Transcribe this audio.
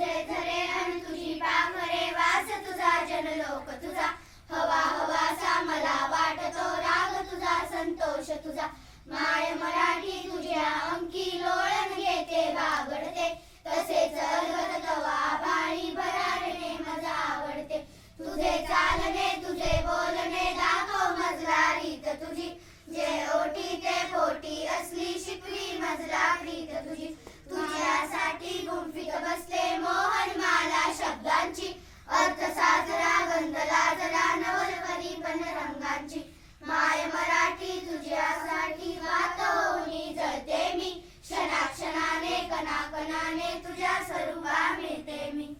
तुझे झरे आणि तुझी पाखरे वास तुझा जनलोक. रूपाने तुझ्या स्वरूपा मिळते मी.